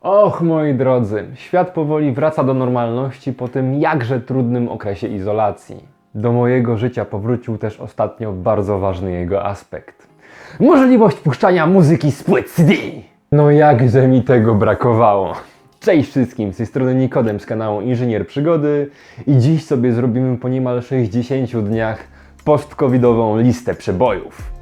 Och, moi drodzy, świat powoli wraca do normalności po tym jakże trudnym okresie izolacji. Do mojego życia powrócił też ostatnio bardzo ważny jego aspekt. Możliwość puszczania muzyki z płyt CD! No jakże mi tego brakowało. Cześć wszystkim, z tej strony Nikodem z kanału Inżynier Przygody i dziś sobie zrobimy po niemal 60 dniach post-covidową listę przebojów.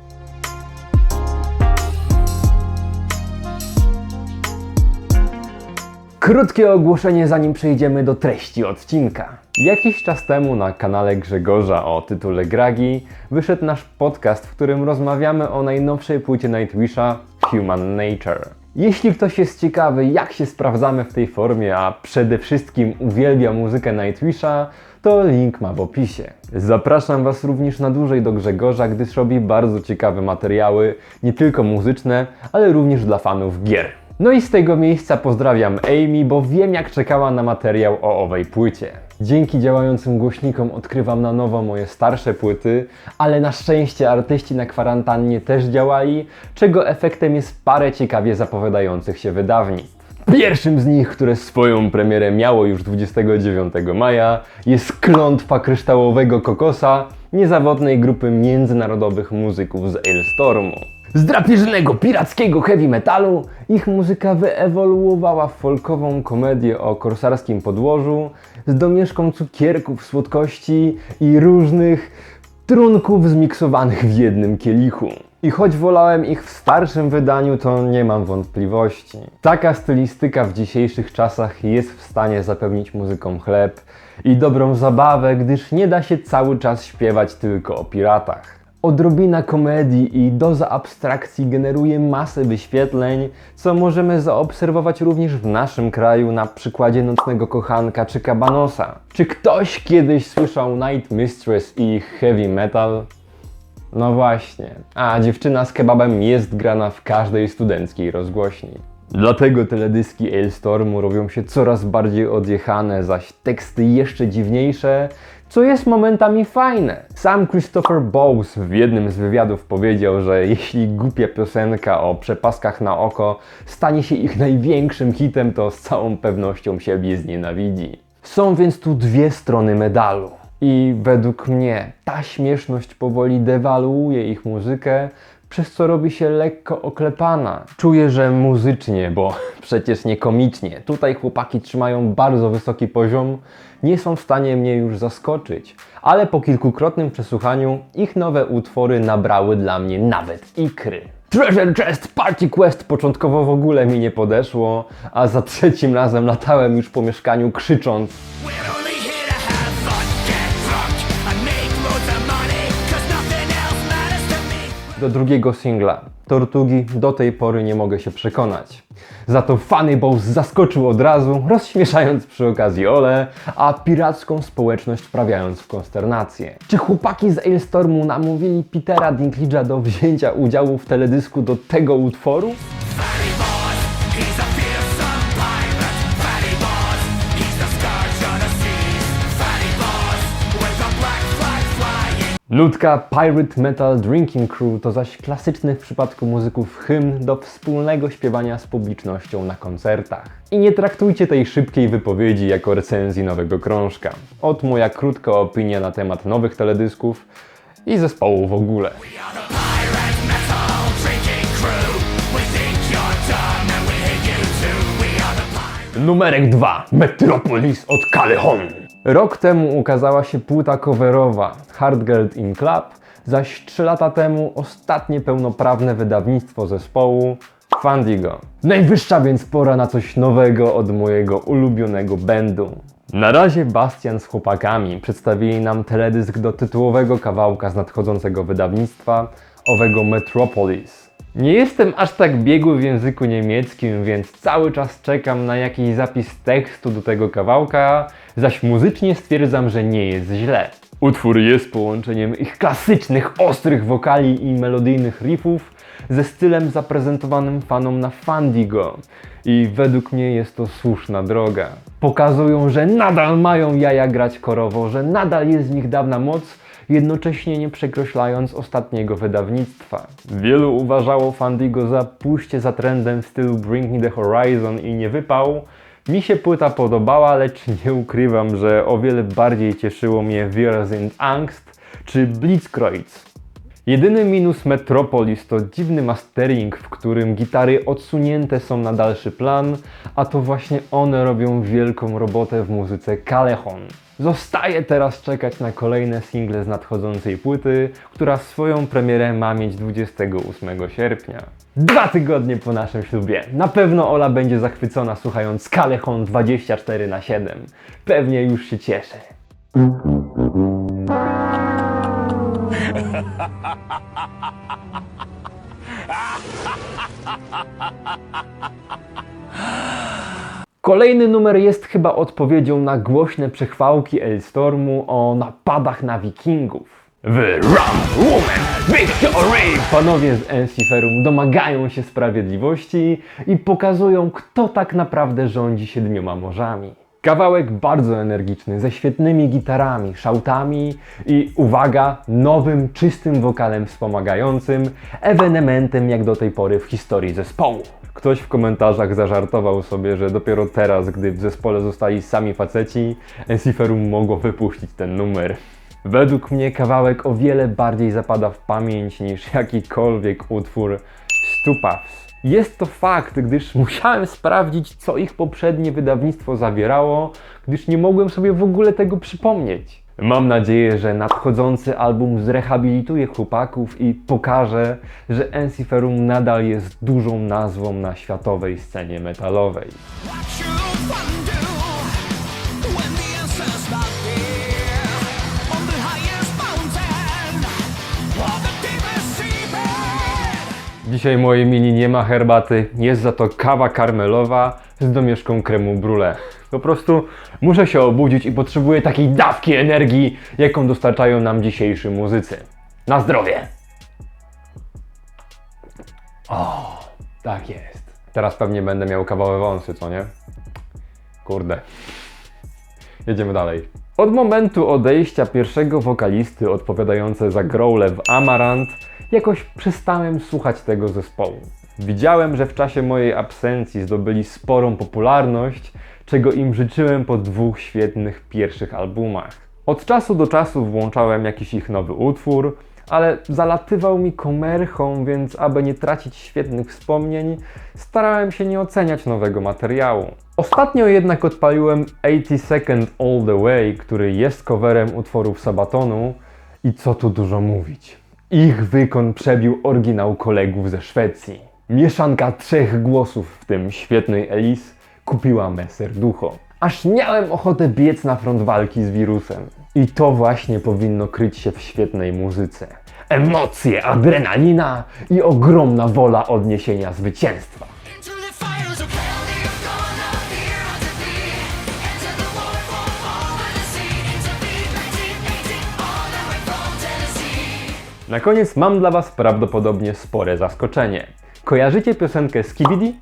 Krótkie ogłoszenie zanim przejdziemy do treści odcinka. Jakiś czas temu na kanale Grzegorza o tytule Gragi wyszedł nasz podcast, w którym rozmawiamy o najnowszej płycie Nightwisha Human Nature. Jeśli ktoś jest ciekawy jak się sprawdzamy w tej formie, a przede wszystkim uwielbia muzykę Nightwisha, to link ma w opisie. Zapraszam Was również na dłużej do Grzegorza, gdyż robi bardzo ciekawe materiały, nie tylko muzyczne, ale również dla fanów gier. No i z tego miejsca pozdrawiam Amy, bo wiem jak czekała na materiał o owej płycie. Dzięki działającym głośnikom odkrywam na nowo moje starsze płyty, ale na szczęście artyści na kwarantannie też działali, czego efektem jest parę ciekawie zapowiadających się wydawnictw. Pierwszym z nich, które swoją premierę miało już 29 maja, jest klątwa kryształowego kokosa, niezawodnej grupy międzynarodowych muzyków z Ailstormu. Z drapieżnego pirackiego heavy metalu ich muzyka wyewoluowała w folkową komedię o korsarskim podłożu z domieszką cukierków, słodkości i różnych trunków zmiksowanych w jednym kielichu. I choć wolałem ich w starszym wydaniu, to nie mam wątpliwości. Taka stylistyka w dzisiejszych czasach jest w stanie zapewnić muzykom chleb i dobrą zabawę, gdyż nie da się cały czas śpiewać tylko o piratach. Odrobina komedii i doza abstrakcji generuje masę wyświetleń, co możemy zaobserwować również w naszym kraju na przykładzie Nocnego Kochanka czy Kabanosa. Czy ktoś kiedyś słyszał Night Mistress i heavy metal? No właśnie, a dziewczyna z kebabem jest grana w każdej studenckiej rozgłośni. Dlatego teledyski Ailstormu robią się coraz bardziej odjechane, zaś teksty jeszcze dziwniejsze, co jest momentami fajne. Sam Christopher Bowes w jednym z wywiadów powiedział, że jeśli głupia piosenka o przepaskach na oko stanie się ich największym hitem, to z całą pewnością siebie znienawidzi. Są więc tu dwie strony medalu. I według mnie ta śmieszność powoli dewaluuje ich muzykę, przez co robi się lekko oklepana. Czuję, że muzycznie, bo przecież nie komicznie. Tutaj chłopaki trzymają bardzo wysoki poziom, nie są w stanie mnie już zaskoczyć. Ale po kilkukrotnym przesłuchaniu ich nowe utwory nabrały dla mnie nawet ikry. Treasure Chest Party Quest początkowo w ogóle mi nie podeszło, a za trzecim razem latałem już po mieszkaniu krzycząc do drugiego singla. Tortugi do tej pory nie mogę się przekonać. Za to Funny Bows zaskoczył od razu, rozśmieszając przy okazji Ole, a piracką społeczność wprawiając w konsternację. Czy chłopaki z Ailstormu namówili Petera Dinklage'a do wzięcia udziału w teledysku do tego utworu? Ludka Pirate Metal Drinking Crew to zaś klasyczny w przypadku muzyków hymn do wspólnego śpiewania z publicznością na koncertach. I nie traktujcie tej szybkiej wypowiedzi jako recenzji nowego krążka. Ot moja krótka opinia na temat nowych teledysków i zespołu w ogóle. Numerek 2. Metropolis od Callejon. Rok temu ukazała się płyta coverowa Hard Girl in Club, zaś 3 lata temu ostatnie pełnoprawne wydawnictwo zespołu Fandigo. Najwyższa więc pora na coś nowego od mojego ulubionego bandu. Na razie Bastian z chłopakami przedstawili nam teledysk do tytułowego kawałka z nadchodzącego wydawnictwa, owego Metropolis. Nie jestem aż tak biegły w języku niemieckim, więc cały czas czekam na jakiś zapis tekstu do tego kawałka, zaś muzycznie stwierdzam, że nie jest źle. Utwór jest połączeniem ich klasycznych, ostrych wokali i melodyjnych riffów ze stylem zaprezentowanym fanom na Fandigo. I według mnie jest to słuszna droga. Pokazują, że nadal mają jaja grać korowo, że nadal jest w nich dawna moc jednocześnie nie przekreślając ostatniego wydawnictwa. Wielu uważało Fandigo za pójście za trendem w stylu Bring Me The Horizon i nie wypał. Mi się płyta podobała, lecz nie ukrywam, że o wiele bardziej cieszyło mnie Wir sind Angst czy Blitzkreuz. Jedyny minus Metropolis to dziwny mastering, w którym gitary odsunięte są na dalszy plan, a to właśnie one robią wielką robotę w muzyce Callejon. Zostaje teraz czekać na kolejne single z nadchodzącej płyty, która swoją premierę ma mieć 28 sierpnia. Dwa tygodnie po naszym ślubie. Na pewno Ola będzie zachwycona słuchając Callejon 24 na 7 Pewnie już się cieszę. Kolejny numer jest chyba odpowiedzią na głośne przechwałki Elstormu o napadach na wikingów. W Rum Woman Victory! Panowie z Ensiferum domagają się sprawiedliwości i pokazują, kto tak naprawdę rządzi siedmioma morzami. Kawałek bardzo energiczny, ze świetnymi gitarami, szałtami i uwaga, nowym, czystym wokalem wspomagającym, ewenementem jak do tej pory w historii zespołu. Ktoś w komentarzach zażartował sobie, że dopiero teraz, gdy w zespole zostali sami faceci, Ensiferum mogło wypuścić ten numer. Według mnie kawałek o wiele bardziej zapada w pamięć niż jakikolwiek utwór Stupaws. Jest to fakt, gdyż musiałem sprawdzić, co ich poprzednie wydawnictwo zawierało, gdyż nie mogłem sobie w ogóle tego przypomnieć. Mam nadzieję, że nadchodzący album zrehabilituje chłopaków i pokaże, że Ensiferum nadal jest dużą nazwą na światowej scenie metalowej. Dzisiaj mojej mini nie ma herbaty, jest za to kawa karmelowa z domieszką kremu brulee. Po prostu muszę się obudzić i potrzebuję takiej dawki energii, jaką dostarczają nam dzisiejszy muzycy. Na zdrowie! O, tak jest. Teraz pewnie będę miał kawowe wąsy, co nie? Kurde. Jedziemy dalej. Od momentu odejścia pierwszego wokalisty odpowiadające za growle w Amarant, jakoś przestałem słuchać tego zespołu. Widziałem, że w czasie mojej absencji zdobyli sporą popularność, czego im życzyłem po dwóch świetnych pierwszych albumach. Od czasu do czasu włączałem jakiś ich nowy utwór, ale zalatywał mi komerchą, więc aby nie tracić świetnych wspomnień, starałem się nie oceniać nowego materiału. Ostatnio jednak odpaliłem 80 Second All The Way, który jest coverem utworów Sabatonu i co tu dużo mówić. Ich wykon przebił oryginał kolegów ze Szwecji. Mieszanka trzech głosów, w tym świetnej Elis, kupiła me serducho. Aż miałem ochotę biec na front walki z wirusem. I to właśnie powinno kryć się w świetnej muzyce. Emocje, adrenalina i ogromna wola odniesienia zwycięstwa. Na koniec mam dla Was prawdopodobnie spore zaskoczenie. Kojarzycie piosenkę Skibidi?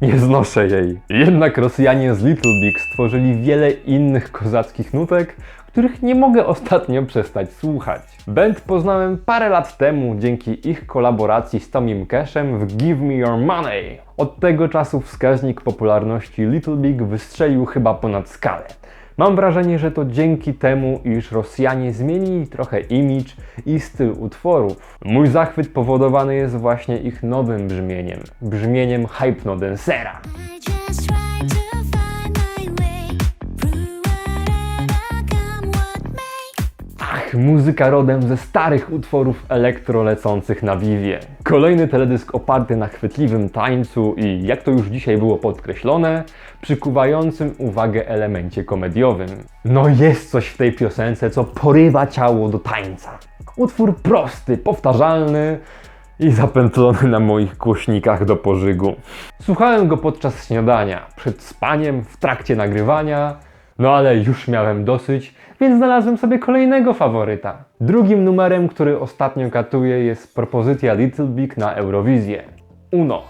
Nie znoszę jej. Jednak Rosjanie z Little Big stworzyli wiele innych kozackich nutek, których nie mogę ostatnio przestać słuchać. Band poznałem parę lat temu dzięki ich kolaboracji z Tomim Cashem w Give Me Your Money. Od tego czasu wskaźnik popularności Little Big wystrzelił chyba ponad skalę. Mam wrażenie, że to dzięki temu, iż Rosjanie zmienili trochę imidż i styl utworów. Mój zachwyt powodowany jest właśnie ich nowym brzmieniem, brzmieniem hypnodancera. Muzyka rodem ze starych utworów elektro lecących na Vivie. Kolejny teledysk oparty na chwytliwym tańcu i, jak to już dzisiaj było podkreślone, przykuwającym uwagę elemencie komediowym. No jest coś w tej piosence, co porywa ciało do tańca. Utwór prosty, powtarzalny i zapętlony na moich głośnikach do pożygu. Słuchałem go podczas śniadania, przed spaniem, w trakcie nagrywania, no ale już miałem dosyć, więc znalazłem sobie kolejnego faworyta. Drugim numerem, który ostatnio katuje jest propozycja Little Big na Eurowizję. Uno.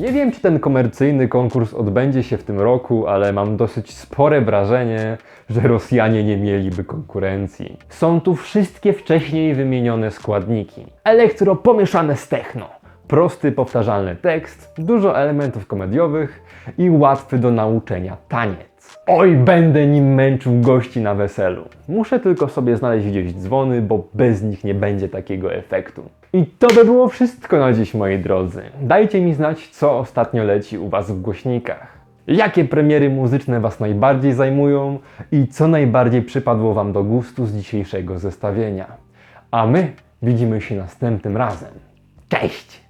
Nie wiem, czy ten komercyjny konkurs odbędzie się w tym roku, ale mam dosyć spore wrażenie, że Rosjanie nie mieliby konkurencji. Są tu wszystkie wcześniej wymienione składniki. Elektro pomieszane z techno. Prosty, powtarzalny tekst, dużo elementów komediowych i łatwy do nauczenia taniec. Oj, będę nim męczył gości na weselu. Muszę tylko sobie znaleźć gdzieś dzwony, bo bez nich nie będzie takiego efektu. I to by było wszystko na dziś, moi drodzy. Dajcie mi znać, co ostatnio leci u Was w głośnikach. Jakie premiery muzyczne Was najbardziej zajmują i co najbardziej przypadło Wam do gustu z dzisiejszego zestawienia. A my widzimy się następnym razem. Cześć!